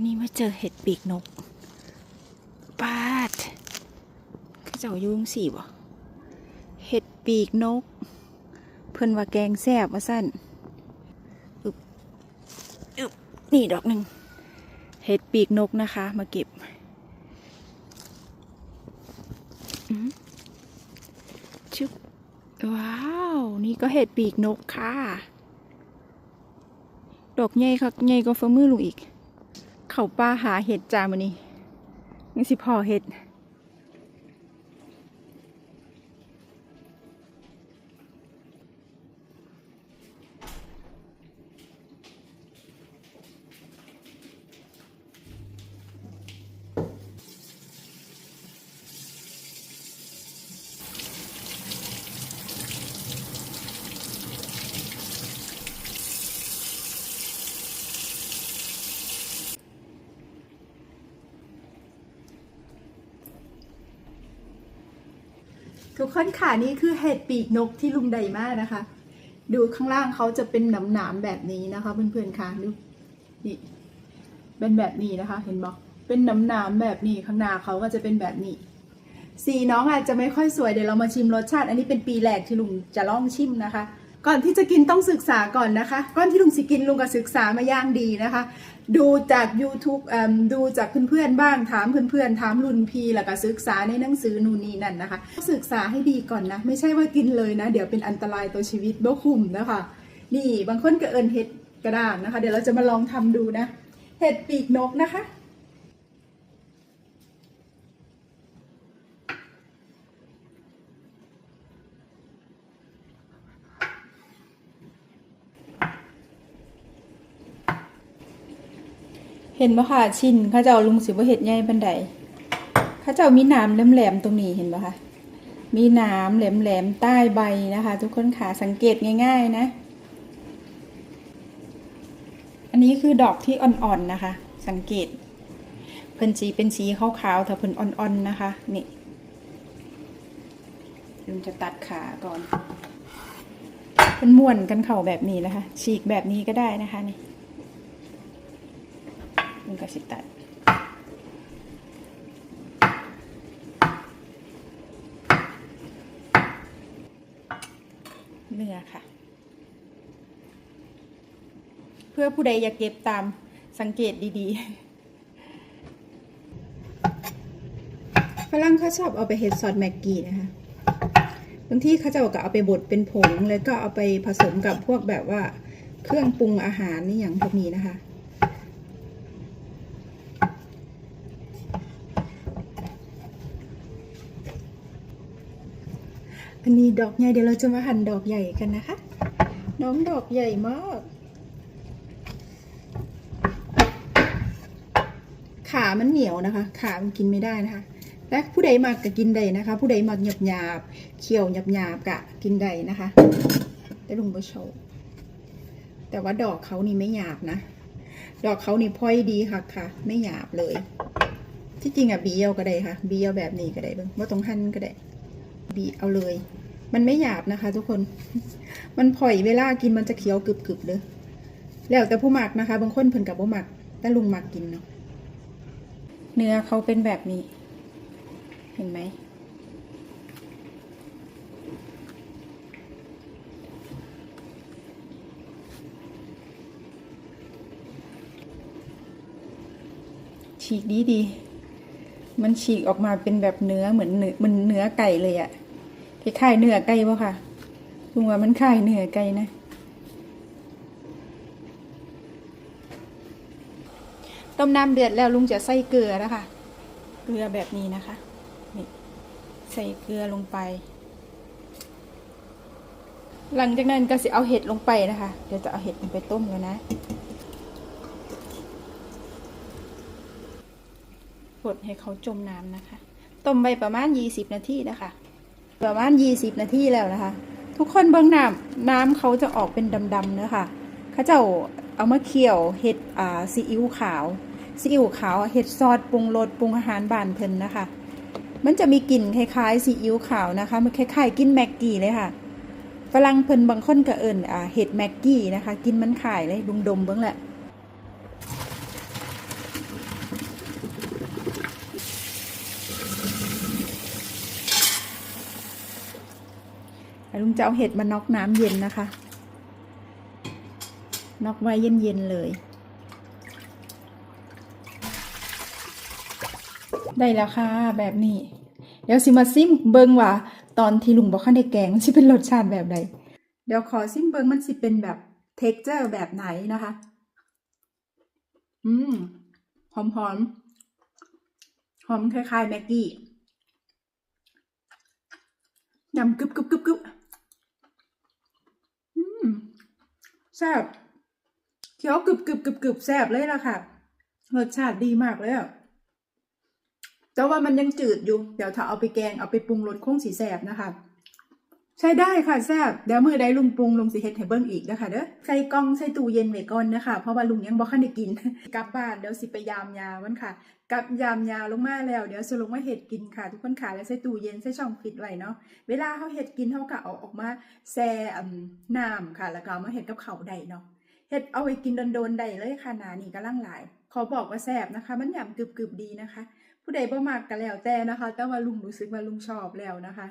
นนี้มาเจอเห็ดปีกนกปาดเขาเจ้ายุ่งสี่บ่เห็ดปีกนก เพิ่นว่าแกงแซ่บว่าสั้นอึบอึบนี่ดอกหนึ่งเห็ดปีกนกนะคะ มาเก็บอืมชึบว้าว นี่ก็เห็ดปีกนกค่ะ ดอกใหญ่ค่ะใหญ่ก็ฝ่ามือลุงอีก เขาป้าหาเห็ดจามานี่ยังสิพอเห็ด ทุกคนค่ะนี่คือเห็ดปีกนกที่ลุงใดมากนะคะ ดูข้างล่างเขาจะเป็นหนามหนามๆแบบนี้นะคะ เพื่อนๆค่ะดูนี่เป็นแบบนี้นะคะ เห็นบอกเป็นนามหนามๆแบบนี้ข้างหน้าเขาก็จะเป็นแบบนี้ สีน้องอาจจะไม่ค่อยสวยเดี๋ยวเรามาชิมรสชาติ อันนี้เป็นปีแรกที่ลุงจะลองชิมนะคะ ก่อนที่จะกินต้องศึกษาก่อนนะคะ ก่อนที่ลุงสิกินลุงก็ศึกษามาย่างดีนะคะ ดูจาก YouTube เอิ่มดูจากเพื่อนๆบ้างถามเพื่อนๆถามรุ่นพี่แล้วก็ศึกษาในหนังสือนู่นนี่นั่นนะคะ ศึกษาให้ดีก่อนนะ ไม่ใช่ว่ากินเลยนะ เดี๋ยวเป็นอันตรายต่อชีวิตบ่คุ้มนะคะ นี่บางคนก็เอินเห็ดกระด้างนะคะ เดี๋ยวเราจะมาลองทำดูนะ เห็ดปีกนกนะคะ เห็นปะค่ะชิ้นเข้าเจ้าลุงสิบ่เห็ดใหญ่บันไดเข้าเจ้ามีหน้ำแหลมๆตรงนี้เห็นปะคะมีหน้ำแหลมๆใต้ใบนะคะ ทุกคนค่ะสังเกตง่าย ๆ นะ อันนี้คือดอกที่อ่อนๆนะคะ สังเกตเพิ่นสีเป็นสีขาวๆถ้าเพิ่นอ่อนๆนะคะนี่ลุงจะตัดขาก่อนเพิ่นม้วนกันเข่าแบบนี้นะคะ ฉีกแบบนี้ก็ได้นะคะนี่ มันก็สิตัดเนื้อค่ะ เพื่อผู้ใดอยากเก็บตามสังเกตดีๆฝรั่งเขาชอบเอาไปเฮ็ดซอสแม็กกี้นะคะบางที่เขาจะเอาก็เอาไปบดเป็นผง แล้วก็เอาไปผสมกับพวกแบบว่าเครื่องปรุงอาหารนี่อย่างพวกนี้นะคะ อันนี้ดอกใหญ่เดี๋ยวเราจะมาหั่นดอกใหญ่กันนะคะ น้องดอกใหญ่มาก ขามันเหนียวนะคะ ขามันกินไม่ได้นะคะ และผู้ใดมักก็กินได้นะคะ ผู้ใดมักหยาบหยาบเคี่ยวหยาบหยาบกะกินได้นะคะได้ลุงประโชว์แต่ว่าดอกเขานี่ไม่หยาบนะ ดอกเขานี่พอยดีค่ะค่ะ ไม่หยาบเลย ที่จริงอะบีเอาก็ได้ค่ะบีเอาแบบนี้ก็ได้เบิ่งว่าตรงหั่นก็ได้บีเอาเลย มันไม่หยาบนะคะ ทุกคน มันผ่อยเวลากินมันจะเคี้ยวกรึบๆเลยแล้วแต่ผู้หมักนะคะ บางคนเพิ่นกับบ่หมัก แต่ลุงหมักกินเนาะ เนื้อเขาเป็นแบบนี้ เห็นไหม ฉีกดีดีๆมันฉีกออกมาเป็นแบบเนื้อเหมือนเนื้อเหมันเนื้อไก่เลยอะ คล้ายๆเนื้อไก่ปะค่ะลุงว่ามันคล้ายเนื้อไก่นะ ต้มน้ำเดือดแล้วลุงจะใส่เกลือนะคะ เกลือแบบนี้นะคะนี่ใส่เกลือลงไป หลังจากนั้นก็จะเอาเห็ดลงไปนะคะ เดี๋ยวจะเอาเห็ดลงไปต้มแล้วนะกดให้เขาจมน้ำนะคะ ต้มไปประมาณ 20 นาทีนะคะ ประมาณ20 นาทีแล้วนะคะ ทุกคนเบื้องน้ำน้ำเขาจะออกเป็นดำๆเนื้อค่ะเขาจะเอามาเคี่ยวเห็ดอ่าซีอิ๊วขาวซีอิ๊วขาวเห็ดซอสปรุงรสปรุงอาหารบานเพิ่นนะคะ มันจะมีกลิ่นคล้ายๆซีอิ๊วขาวนะคะ มันคล้ายๆกินแม็กกี้เลยค่ะฝรั่งเพิ่นบางคนก็เอิ้นอ่าเห็ดแม็กกี้นะคะ กินมันขายเลยดุงดมเบิ่งแหละ ลุงจะเอาเห็ดมาน็อกน้ำเย็นนะคะ น็อกไว้เย็นๆเลย ได้แล้วค่ะ แบบนี้ เดี๋ยวสิมาซิมเบิงว่า ตอนที่ลุงบอกข้าในแกงมันสิเป็นรสชาติแบบใดเดี๋ยวขอซิมเบิงมันสิเป็นแบบเท็กเจอร์แบบไหนนะคะ อืม หอมหอมๆหอมคล้ายๆแม็กกี้ยำกึบกึบกึบกึบอืม แซ่บเคี้ยวกรึบกรึบกรึบกรึบแซ่บเลยล่ะค่ะรสชาติดีมากเลยอะแต่ว่ามันยังจืดอยู่ เดี๋ยวถ้าเอาไปแกงเอาไปปรุงรสคงสีแสบนะคะ ใช้ได้ค่ะแซบเดี๋ยวมือใดลุงปรุงลุงสิเฮ็ดให้เบิ่งอีกนะคะเด้อใส่กล่องใส่ตู้เย็นไว้ก่อนนะคะเพราะว่าลุงยังบ่คันได้กิน กลับบ้านเดี๋ยวสิไปยามยามันค่ะกลับยามยาลงมาแล้วเดี๋ยวสิลงมาเฮ็ดกินค่ะ ทุกคนค่ะแล้วใส่ตู้เย็นใส่ช่องฟิตไว้เนาะเวลาเฮาเฮ็ดกินเฮาก็เอาออกมาแช่อืมน้ำค่ะ แล้วก็มาเฮ็ดกับข้าวได้เนาะเฮ็ดเอาไว้กินโดนๆได้เลยค่ะหนานี่กำลังหลายขอบอกว่าแซ่บนะคะ มันหยำกึบๆดีนะคะ ผู้ใดบ่มักก็แล้วแต่นะคะ แต่ว่าลุงรู้สึกว่าลุงชอบแล้วนะคะ